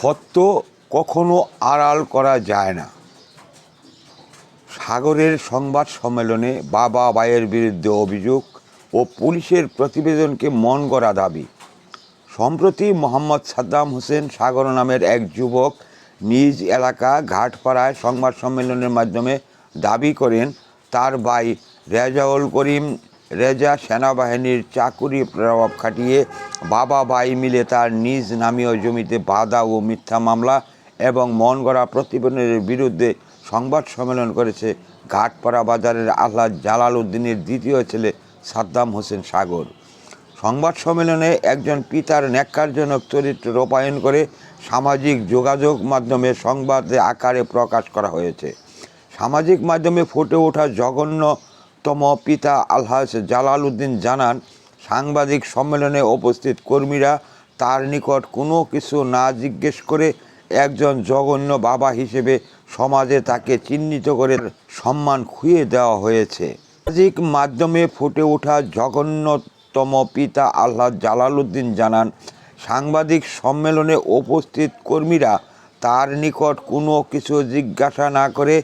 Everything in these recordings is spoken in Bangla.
সত্য কখনো আড়াল করা যায় না। সাগরের সংবাদ সম্মেলনে বাবা ভাইয়ের বিরুদ্ধে অভিযোগ ও পুলিশের প্রতিবেদনকে মন গড়া দাবি। সম্প্রতি মোহাম্মদ সাদ্দাম হোসেন সাগর নামের এক যুবক নিজ এলাকা ঘাটপাড়ায় সংবাদ সম্মেলনের মাধ্যমে দাবি করেন, তার ভাই রেজাউল করিম রেজা সেনাবাহিনীর চাকুরি প্রভাব খাটিয়ে বাবা ভাই মিলে তার নিজ নামীয় জমিতে বাধা ও মিথ্যা মামলা এবং মন গড়া প্রতিবেদনের বিরুদ্ধে সংবাদ সম্মেলন করেছে ঘাটপাড়া বাজারের আল্লাহ জালাল উদ্দিনের দ্বিতীয় ছেলে সাদ্দাম হোসেন সাগর। সংবাদ সম্মেলনে একজন পিতার ন্যাক্কারজনক চরিত্র রূপায়ণ করে সামাজিক যোগাযোগ মাধ্যমে সংবাদে আকারে প্রকাশ করা হয়েছে। সামাজিক মাধ্যমে ফুটে ওঠা জঘন্যতম পিতা আলহাজ জালাল উদ্দিন জানান, সাংবাদিক সম্মেলনে উপস্থিত কর্মীরা তার নিকট কোনো কিছু না জিজ্ঞেস করে একজন জঘন্য বাবা হিসেবে সমাজে তাকে চিহ্নিত করে সম্মান খুইয়ে দেওয়া হয়েছে। সামাজিক মাধ্যমে ফুটে ওঠা জঘন্যতম পিতা আল্লাহ জালালউদ্দিন জানান, সাংবাদিক সম্মেলনে উপস্থিত কর্মীরা তার নিকট কোনো কিছু জিজ্ঞাসা না করে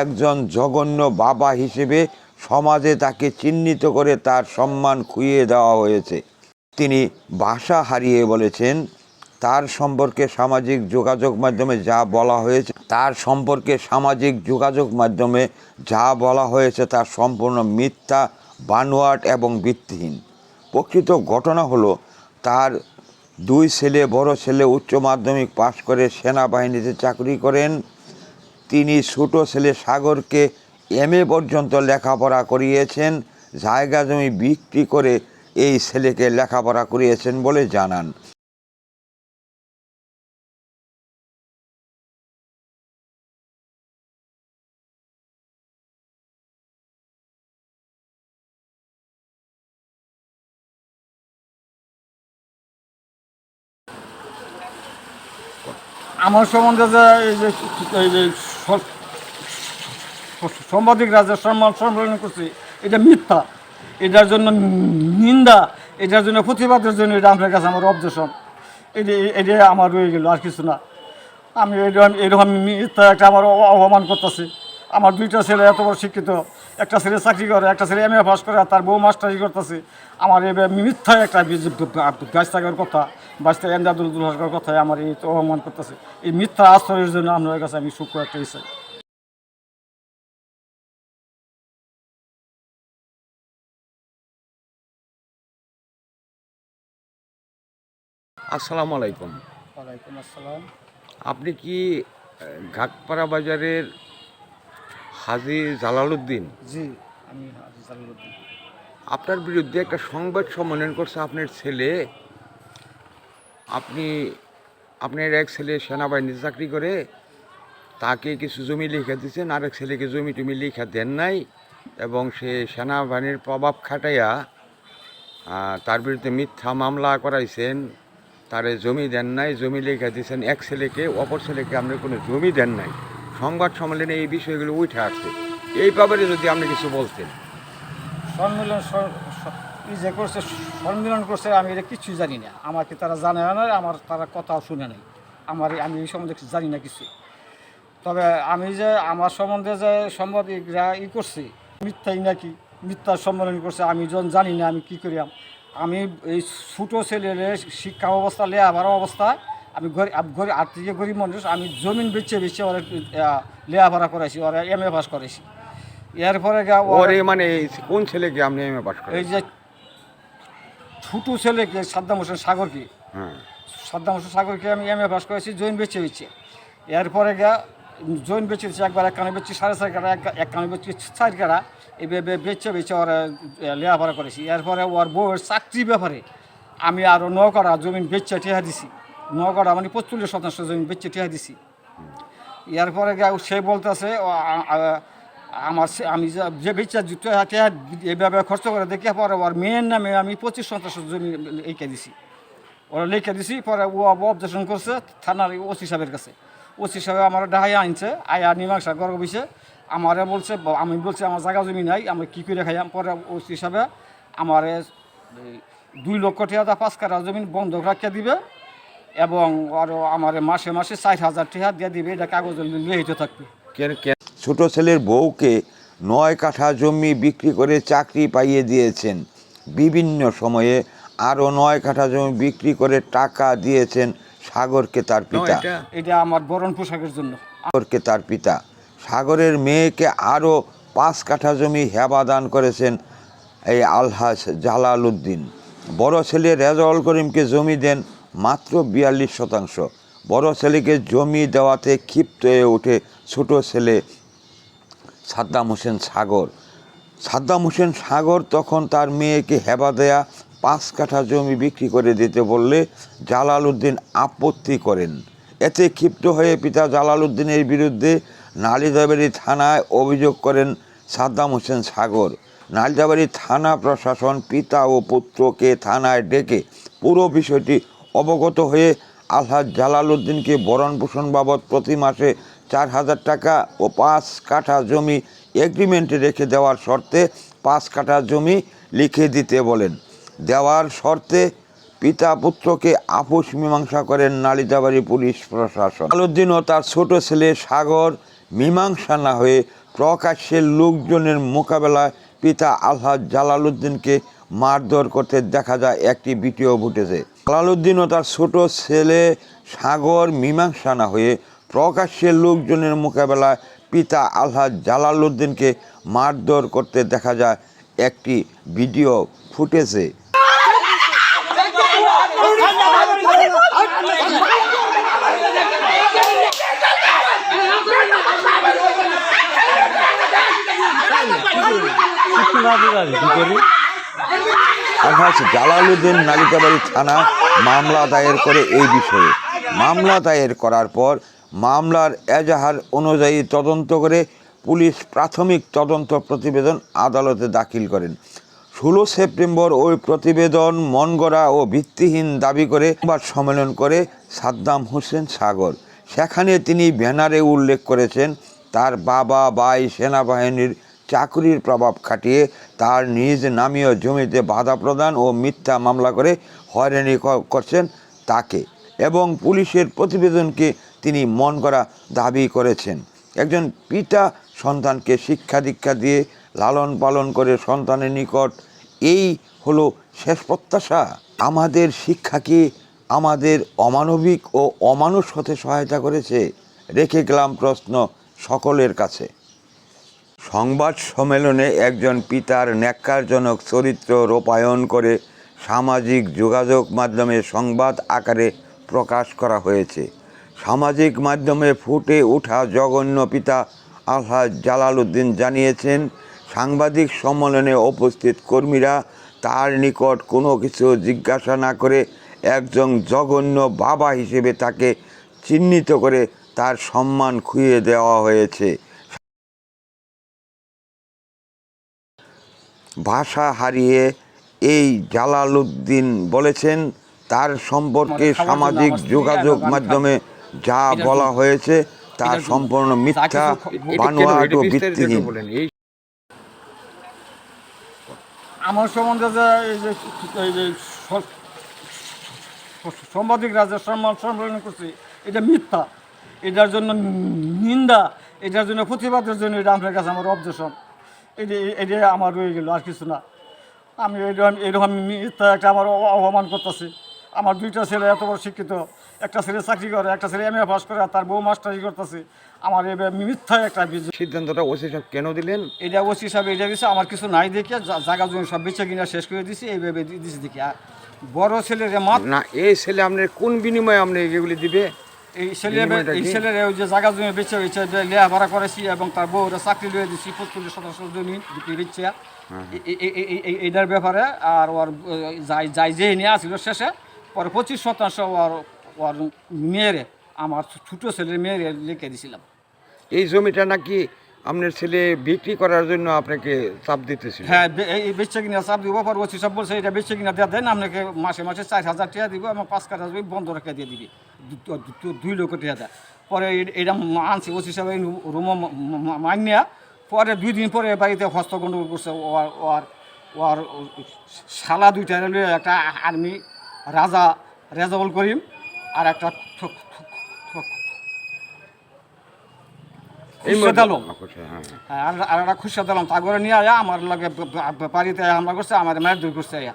একজন জঘন্য বাবা হিসেবে সমাজে তাকে চিহ্নিত করে তার সম্মান খুইয়ে দেওয়া হয়েছে। তিনি ভাষা হারিয়ে বলেছেন, তার সম্পর্কে সামাজিক যোগাযোগ মাধ্যমে যা বলা হয়েছে, তার সম্পর্কে সামাজিক যোগাযোগ মাধ্যমে যা বলা হয়েছে তা সম্পূর্ণ মিথ্যা, বানোয়াট এবং ভিত্তিহীন। প্রকৃত ঘটনা হলো, তার দুই ছেলে, বড় ছেলে উচ্চ মাধ্যমিক পাশ করে সেনাবাহিনীতে চাকরি করেন। তিনি ছোট ছেলে সাগরকে এম এ পর্যন্ত লেখাপড়া করিয়েছেন, জায়গা জমি বিক্রি করে এই ছেলেকে লেখাপড়া করিয়েছেন বলে জানান। আমার সম্বন্ধে যে সাংবাদিকরা যে সম্মান সম্মেলন করছে, এটা মিথ্যা। এটার জন্য নিন্দা, এটার জন্য প্রতিবাদের জন্য এটা আপনার কাছে আমার অবজেশন এটা এটা আমার রয়ে গেল, আর কিছু না। আমি এরকম এরকম মিথ্যা একটা আমার অপমান করতেছে। আমার দুইটা ছেলে এত বড় শিক্ষিত। একটা ছেলে চাকরি করে, একটা ছেলে এম এ পাস করে তার বউ মাস্টারি করতেছে। আমার এই মিথ্যা একটা গাছ থাকার কথা বাঁচতে এন্দাদুল দুলহার কথায় আমার এই অপমান করতেছে। এই মিথ্যা আশ্রয়ের জন্য আপনার কাছে আমি সুখ একটা আসসালামু আলাইকুম। ওয়ালাইকুম আসসালাম। আপনি কি ঘাটপাড়া বাজারের হাজি জালালউদ্দিন? জি আমি হাজি জালালউদ্দিন। আপনার বিরুদ্ধে একটা সংবাদ সম্মেলন করছে আপনার ছেলে। আপনি আপনার এক ছেলে সেনাবাহিনীতে চাকরি করে তাকে কিছু জমি লিখে দিচ্ছেন আরেক ছেলেকে জমি টুমি লিখে দেন নাই এবং সে সেনাবাহিনীর প্রভাব খাটাইয়া তার বিরুদ্ধে মিথ্যা মামলা করাইছেন। তারে জমি দেন নাই, জমি লিখে দিচ্ছেন এক ছেলেকে, অপর ছেলেকে আপনি কোনো জমি দেন নাই। সংবাদ সম্মেলনে এই বিষয়গুলো উঠে আসছে। এই ব্যাপারে যদি আপনি কিছু বলতেন। সম্মেলন যে করছে, সম্মেলন করছে, আমি এটা কিছুই জানি না। আমাকে তারা জানে না, আমার তারা কথাও শুনে নাই। আমার, আমি এই সম্বন্ধে কিছু জানি না কিছু তবে আমি যে আমার সম্বন্ধে যে সাংবাদিকরা ই করছে, মিথ্যাই নাকি? মিথ্যা সম্মেলন করছে, আমি যখন জানি না আমি কি করিয়াম আমি এই ছোটো ছেলের শিক্ষা অবস্থা লেয়াবার অবস্থায় আমি গরিব গরিব আর্থিক গরিব মানুষ আমি জমিন বেচে বেচে ওরা লেয়াভাড়া করেছি ওরা এম এ পাস করাইছি। এরপরে ওরা- মানে কোন ছেলেকে আপনি এম এ পাস করেন? এই যে ছোটো ছেলেকে সাদ্দাম হোসেন সাগরকে। হ্যাঁ। সাদ্দাম হোসেন সাগরকে আমি এম এ পাস করেছি জৈন বেচে হয়েছে এরপরে গা জৈন বেচে হচ্ছে একবার এক কানে বেচছি সাড়ে চার কাটা এক- এক কানে বেচছি চার কাটা এইভাবে বেচে বেচে ওরা লেখাপড়া করেছি। এরপরে ওর বউয়ের চাকরি ব্যাপারে আমি আরও নৌকাটা জমিন বেচে ঠেহা দিছি। নৌকাটা মানে পঁচল্লিশ শতাংশ জমিন বেচে ঠেহা দিছি। এরপরে সে বলতেছে আমার আমি যে- বেচা জুতো হাতে এইভাবে খরচ করে দেখে পরে ওর মেয়ের নামে আমি পঁচিশ শতাংশ জমি লিখে দিছি। ওরা লিখে দিছি, পরে ও অবজেকশন করছে থানার ওসি সাহেবের কাছে। ওসি সাহেব আমার ডাহাই আনছে, আয়া মীমাংসা গর্ব বসে আমারে বলছে আমি বলছি আমার জায়গা জমি নাই আমি কী করে খাইয়াম? পরে ওসি হিসাবে আমারে দুই লক্ষ টাকা পাঁচ কাটা জমি বন্ধক রাখিয়া দিবে এবং আরও আমার মাসে মাসে চার হাজার টাকা দিয়ে দিবে এটা কাগজ লিখিত থাকবে। ছোট ছেলের বউকে নয় কাঠা জমি বিক্রি করে চাকরি পাইয়ে দিয়েছেন। বিভিন্ন সময়ে আরও নয় কাঠা জমি বিক্রি করে টাকা দিয়েছেন সাগরকে তার পিতা। এটা আমার বরণ পোশাকের জন্য। সাগরকে তার পিতা। সাগরের মেয়েকে আরও পাঁচ কাঠা জমি হেবা দান করেছেন এই আলহাজ জালাল উদ্দিন বড় ছেলে রেজাউল করিমকে জমি দেন মাত্র বিয়াল্লিশ শতাংশ। বড় ছেলেকে জমি দেওয়াতে ক্ষিপ্ত হয়ে ওঠে ছোট ছেলে সাদ্দাম হোসেন সাগর। সাদ্দাম হোসেন সাগর তখন তার মেয়েকে হেবা দেয়া, পাঁচ কাঠা জমি বিক্রি করে দিতে বললে জালাল উদ্দিন আপত্তি করেন। এতে ক্ষিপ্ত হয়ে পিতা জালাল উদ্দিনের বিরুদ্ধে নালিদাবাড়ি থানায় অভিযোগ করেন সাদ্দাম হোসেন সাগর। নালিদাবাড়ি থানা প্রশাসন পিতা ও পুত্রকে থানায় ডেকে পুরো বিষয়টি অবগত হয়ে আলহাজ জালাল উদ্দিনকে ভরণ পোষণ বাবদ প্রতি মাসে চার হাজার টাকা ও পাঁচ কাঠা জমি এগ্রিমেন্টে রেখে দেওয়ার শর্তে পাঁচ কাঠা জমি লিখে দিতে বলেন। দেওয়ার শর্তে পিতা পুত্রকে আপোষ মীমাংসা করেন নালিতাবাড়ি পুলিশ প্রশাসন। আলুদ্দিন ও তার ছোট ছেলে সাগর মীমাংসা না হয়ে প্রকাশ্যে লোকজনের মোকাবেলায় পিতা আলহাজ জালালউদ্দিনকে মারধর করতে দেখা যায় একটি ভিডিও ফুটেছে জালালউদ্দিন ও তার ছোট ছেলে সাগর মীমাংসা না হয়ে প্রকাশ্যে লোকজনের মোকাবেলায় পিতা আলহাজ জালালউদ্দিনকে মারধর করতে দেখা যায় একটি ভিডিও ফুটেছে আলহাজ জালালউদ্দিন নালিতাবাড়ি থানা মামলা দায়ের করে এই বিষয়ে। মামলা দায়ের করার পর মামলার এজাহার অনুযায়ী তদন্ত করে পুলিশ প্রাথমিক তদন্ত প্রতিবেদন আদালতে দাখিল করেন। ষোলো সেপ্টেম্বর ওই প্রতিবেদন মনগড়া ও ভিত্তিহীন দাবি করে সংবাদ সম্মেলন করে সাদ্দাম হোসেন সাগর। সেখানে তিনি ব্যানারে উল্লেখ করেছেন, তার বাবা বাই সেনাবাহিনীর চাকরির প্রভাব খাটিয়ে তার নিজ নামীয় জমিতে বাধা প্রদান ও মিথ্যা মামলা করে হয়রানি করছেন তাকে এবং পুলিশের প্রতিবেদনকে তিনি মন করা দাবি করেছেন। একজন পিতা সন্তানকে শিক্ষা দীক্ষা দিয়ে লালন পালন করে সন্তানের নিকট এই হলো শেষ প্রত্যাশা। আমাদের শিক্ষাকে আমাদের অমানবিক ও অমানুষ হতে সহায়তা করেছে, রেখে গেলাম প্রশ্ন সকলের কাছে। সংবাদ সম্মেলনে একজন পিতার ন্যাক্কারজনক চরিত্র রূপায়ণ করে সামাজিক যোগাযোগ মাধ্যমে সংবাদ আকারে প্রকাশ করা হয়েছে। সামাজিক মাধ্যমে ফুটে ওঠা জঘন্য পিতা আলহাজ জালাল উদ্দিন জানিয়েছেন, সাংবাদিক সম্মেলনে উপস্থিত কর্মীরা তার নিকট কোনো কিছু জিজ্ঞাসা না করে একজন জঘন্য বাবা হিসেবে তাকে চিহ্নিত করে তার সম্মান খুইয়ে দেওয়া হয়েছে। ভাষা হারিয়ে এই জালালউদ্দিন বলেছেন তার সম্পর্কে আমার সামাজিক যোগাযোগ মাধ্যমে যা বলা হয়েছে তা সম্পূর্ণ মিথ্যা বানোয়াট ও ভিত্তিহীন। আমার সম্বন্ধে যে এই যে যে সাংবাদিকরা সম্মান সম্মেলন করছে এটা মিথ্যা। এটার জন্য নিন্দা এটার জন্য প্রতিবাদের জন্য এটা আপনার কাছে আমার অবজেশন এটা আমার রয়ে গেল আর কিছু না। আমি এরকম এরকম মিথ্যা একটা আমার অপমান করতেছে। আমার দুইটা ছেলে এত বড় শিক্ষিত। একটা ছেলে চাকরি করে একটা ছেলে এম এ পাস করে তার বউ মাস্টারি করতেছে। আমার এবার মিথ্যা একটা সিদ্ধান্তটা ওসি সাহেব কেন দিলেন? এটা ওসি সাহেব এটা দিছে আমার কিছু নাই দেখে জায়গা জমি সব বেচে কিনা শেষ করে দিছি এইভাবে দিছি দেখি। আর বড় ছেলের মাত্র না এই ছেলে আপনার কোন বিনিময়ে আপনি এগুলি দিবে? এই ছেলের ওই যে জায়গা জমি বেচে হয়েছে লেখাপড়া করেছি এবং তার বউরা চাকরি লিয়ে দিছি পঁচিশ শতাংশ জমি বিক্রি বেচছে এ- এইটার ব্যাপারে আর ওর যাই যাই যে নিয়ে আসছিল শেষে পরে পঁচিশ শতাংশ ওর ওর মেয়েরে আমার ছোটো ছেলের মেয়েরে লিখে দিছিলাম। এই জমিটা নাকি আপনার ছেলে বিক্রি করার জন্য আপনাকে চাপ দিতেছিল। হ্যাঁ এই বেচে কিনা চাপ দিব পর ওসি সব বলছে, এটা বেচে কিনা দেওয়া দেন, আপনাকে মাসে মাসে চার হাজার টাকা দিব এবং পাঁচ কাঠা জমি বন্ধ রেখে দিয়ে দিবি। দুই লক্ষ টাকা দেয়। পরে এটা আনছি, ওসি সাহেব রুম মান্যা পরে দুই দিন পরে বাড়িতে হস্ত গন্ডগোল করছে ওর ওর ওর শালা দুইটা একটা আর্মি রাজা রেজাউল করিম আর একটা হ্যাঁ, হ্যাঁ। আর আর একটা নিয়ে আয়া আমার লগে ব- ব- বাড়িতে হামলা করছে আমার মায়ের দূর করছে আয়া।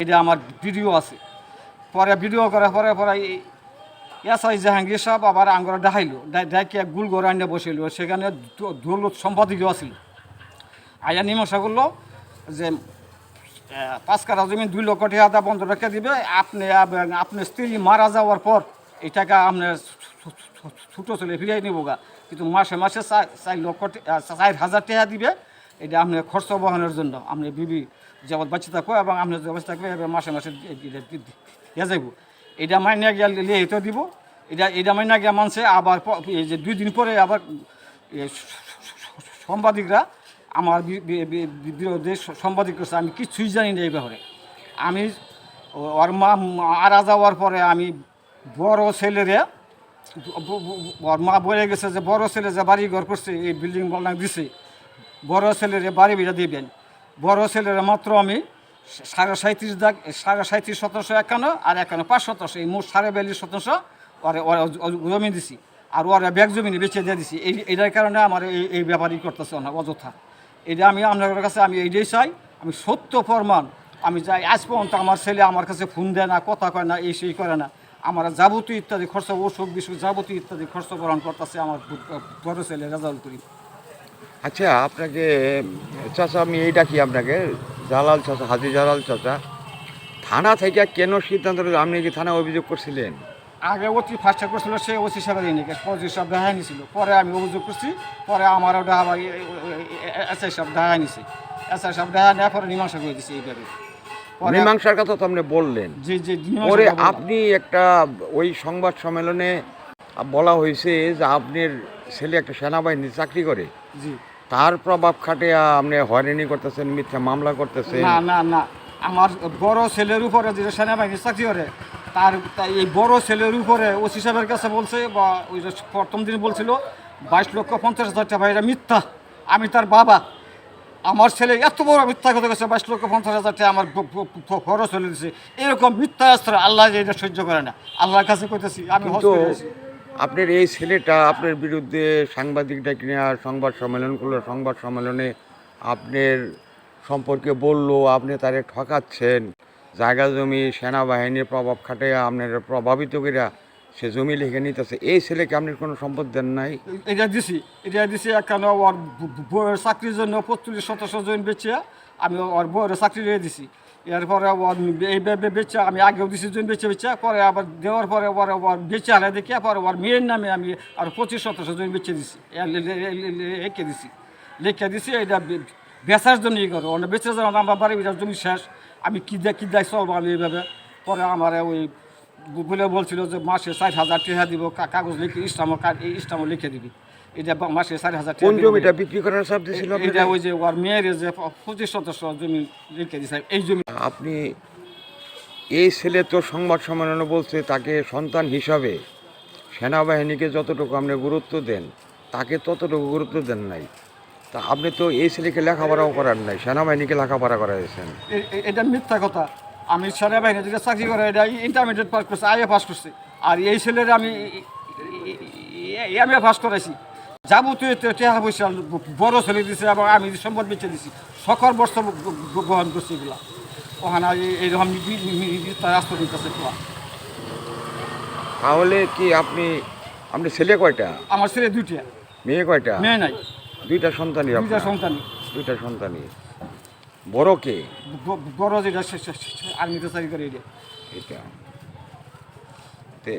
এটা আমার ভিডিও আছে। পরে ভিডিও করার পরে পরে এসআই জাহাঙ্গীর সাহেব আবার আঙ্গরা দেখাইলো। ডাকিয়া গুল গড়ে আনিয়ে বসিল। সেখানে দৌলত সম্পাদকীয় আছিল। আয়া মীমাংসা করল যে পাঁচ কাঠা জমি, দুই লক্ষ টাকা দা বন্ধ রেখে দিবে। আপনি আপনার স্ত্রী মারা যাওয়ার পর এই টাকা ছো- ছোটো ছেলে ফিরিয়ে নিব গা। কিন্তু মাসে মাসে চার লক্ষ চার হাজার টাকা দিবে। এটা আপনার খরচ বহনের জন্য। আপনি বিবি জগৎ বাচ্চা থাকব এবং আপনি জগৎ থাকবে এবার মাসে মাসে দি- যাইব এটা মাইনা গিয়া লিয়ে দিব। এটা এটা মাইনা গিয়া মানছে, আবার যে দুই দিন পরে আবার সাংবাদিকরা আমার বি- বি- বি- বি- বিরুদ্ধে সাংবাদিক করছে। আমি কিছুই জানি না এই ব্যাপারে। আমি ওর মা মারা যাওয়ার পরে আমি বড় ছেলেরে ওর মা বলে গেছে যে, বড় ছেলে যে বাড়ি ঘর করছে, এই বিল্ডিং বলনা দিছে, বড় ছেলেরে বাড়ি বিড়া দিবেন। বড় ছেলেরা মাত্র আমি সাড়ে সাঁত্রিশ দাগ সাড়ে সাঁত্রিশ শতাংশ একান্ন আর একান্ন পাঁচ শতাংশ এই মোট সাড়ে বিয়াল্লিশ শতাংশ ওরে জমি দিছি আর ওরা ব্যাগ জমি বেঁচে দিয়ে দিছি এই এটার কারণে আমার এই এই ব্যাপারই করতেছে না অযথা এটা আমি আপনাদের কাছে আমি এইটাই চাই আমি সত্য প্রমাণ আমি যাই আজ পর্যন্ত আমার ছেলে আমার কাছে ফোন দেয় না কথা কয় না এই সেই করে না আমার যাবতীয় ইত্যাদি খরচা অসুখ বিসুখ যাবতীয় ইত্যাদি খরচ গ্রহণ করতেছে আমার বড় ছেলে রেজাল্ট করি আচ্ছা আপনাকে চাচা আমি এই ডাকি আপনাকে জালাল চাচা হাজি জালাল চাচা। থানা থেকে কেন সিদ্ধান্ত? আপনি কি থানা অভিযোগ করছিলেন? আগে অতি ফার্স্টে করছিল সে ওসি সাহেবের ইনিকে পজি সব দেখাই নিছিল। পরে আমি অভিযোগ করছি পরে আমার ওটা আবার এস আই সব দেখাই নিছি। এস আই সব দেখা নেওয়ার পরে মীমাংসা করে দিছি এইভাবে। মীমাংসার কথা তো আপনি বললেন। জি জি পরে আপনি একটা ওই সংবাদ সম্মেলনে বলা হয়েছে যে আপনার ছেলে একটা সেনাবাহিনী চাকরি করে। জি। তার প্রভাব খাটিয়া আপনি হয়রানি করতেছেন মিথ্যা মামলা করতেছেন। না না না। আমার বড় ছেলের উপরে যে সেনাবাহিনী চাকরি করে তার এই বড় ছেলের উপরে ওসি সাহেবের কাছে বলছে বা ওই যে প্রথম দিন বলছিল বাইশ লক্ষ পঞ্চাশ হাজার টাকা এটা মিথ্যা। আমি তার বাবা। আমার ছেলে এত বড় মিথ্যা কথা গেছে বাইশ লক্ষ পঞ্চাশ হাজার টাকা আমার খরচ চলে দিছে। এরকম মিথ্যা আসলে আল্লাহ যে এটা সহ্য করে না। আল্লাহর কাছে কইতেছি আমি আসি। আপনার এই ছেলেটা আপনার বিরুদ্ধে সাংবাদিক ডাকি নেওয়া সংবাদ সম্মেলন করল। সংবাদ সম্মেলনে আপনার সম্পর্কে বলল, আপনি তারে ঠকাচ্ছেন। জায়গা জমি, সেনাবাহিনীর প্রভাব খাটিয়ে আপনার প্রভাবিত করিয়া সে জমি লিখে নিতেছে। এই ছেলেকে আপনি কোনো সম্পদ দেন নাই? এটা দিছি এটা দিছি একখানে ওর চাকরির জন্য পঁয়ত্রিশ শতাংশ জমি বেচে আমি ওর বউয়ের চাকরি দিছি। এরপরে ওর এই বে- বে- বেচে, আমি আগেও দিছি জমি বেচে বেচে, পরে আবার দেওয়ার পরে ওর ওর বেচে হারে দেখে পরে ওর মেয়ের নামে আমি আর পঁচিশ শতাংশ জন বেচে দিছি। এ লে- লে- লে- লে- লে- লিখে দিছি। লিখে দিছি, এটা বেচার জন্য ই করো। ওটা বেচে যাওয়া আমার বাড়ি বিরাট জমি শেষ। আমি কী দেয় কী দেয় চলবো আমি এইভাবে। পরে আমার ওই বলে বলছিল যে মাসে ষাট হাজার টাকা দিব কাগজ লিখে ইসলামও এই ইসলামও লিখে দিবি। এটা মাসে ষাট হাজার কোন জমিটা বিক্রি করার চাপ দিয়েছিল এটা ওই যে ওর মেয়ের যে পঁচিশ শতাংশ জমি লিখে দিছে এই জমি আপনি এই ছেলে তো সংবাদ সম্মেলনে বলছে তাকে সন্তান হিসাবে সেনাবাহিনীকে যতটুকু আপনি গুরুত্ব দেন তাকে ততটুকু গুরুত্ব দেন নাই তা আপনি তো এই ছেলেকে লেখাপড়াও করার নাই সেনাবাহিনীকে লেখাপড়া করাইছেন এ- এ- এটা মিথ্যা কথা আমি সেনাবাহিনী যেটা চাকরি করে এটা ইন্টারমিডিয়েট পাস করছে আইএ পাস করছে আর এই ছেলের আমি এম এ পাস করাইছি যাবতীয় টাকা পয়সা বড় ছেলে দিছে এবং আমি সম্পদ বেঁচে দিছি সকল বর্ষ গ্রহণ করছি এগুলা। ওখানে এই- এইরকম রাস্তা দিতেছে তোলা তাহলে কি আপনি আপনি ছেলে কয়টা? আমার ছেলে দুইটা। মেয়ে কয়টা? মেয়ে নাই। দুইটা সন্তানই দুইটা সন্তানই। দুইটা সন্তানই। বড় কে? বড় যেটা আর্মিতে চাকরি করে এটা। তে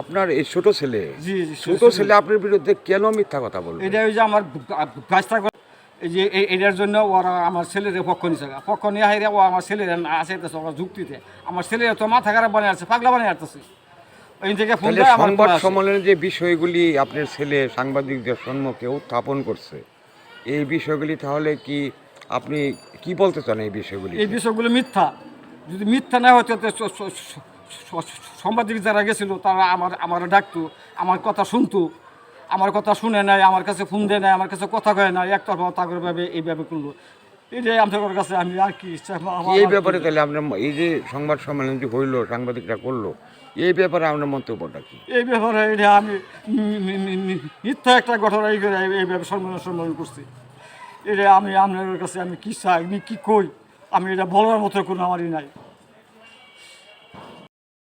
আপনার এই ছোট ছেলে ছোট ছেলে। আপনার বিরুদ্ধে কেন মিথ্যা কথা বলবে? এটা ওই যে আমার এই যে এটার জন্য ওরা আমার ছেলের পক্ষ নিছে। পক্ষ নিয়ে হাইরে ও আমার ছেলের আছে ওরা যুক্তিতে। আমার ছেলের তো মাথা খারাপ বানিয়ে আছে পাগলা বানিয়ে আসতেছে সংবাদ সম্মেলনে যে বিষয়গুলি আপনার ছেলে সাংবাদিকদের সম্মুখে উত্থাপন করছে এই বিষয়গুলি তাহলে কি আপনি কি বলতে চান এই বিষয়গুলি এই বিষয়গুলো মিথ্যা। যদি মিথ্যা না হতো সাংবাদিক যারা গেছিল তারা আমার আমার ডাকতো আমার কথা শুনতো আমার কথা শুনে নাই আমার কাছে ফোন দেয় নাই আমার কাছে কথা কয় নাই একতরফা তাগর ভাবে এইভাবে করল। এটাই আপনাদের কাছে আমি আর কি এই ব্যাপারে তাহলে আপনার এই যে সংবাদ সম্মেলন যে হইল সাংবাদিকরা করল এই ব্যাপারে আপনার মন্তব্যটা কি? এই ব্যাপারে এটা আমি মিথ্যা একটা ঘটনা এই করে এই- এইভাবে সম্মেলন সম্মেলন করছি। এটা আমি আপনাদের কাছে আমি কী চাই আমি কী কই আমি এটা বলার মতো কোনো আমারই নাই।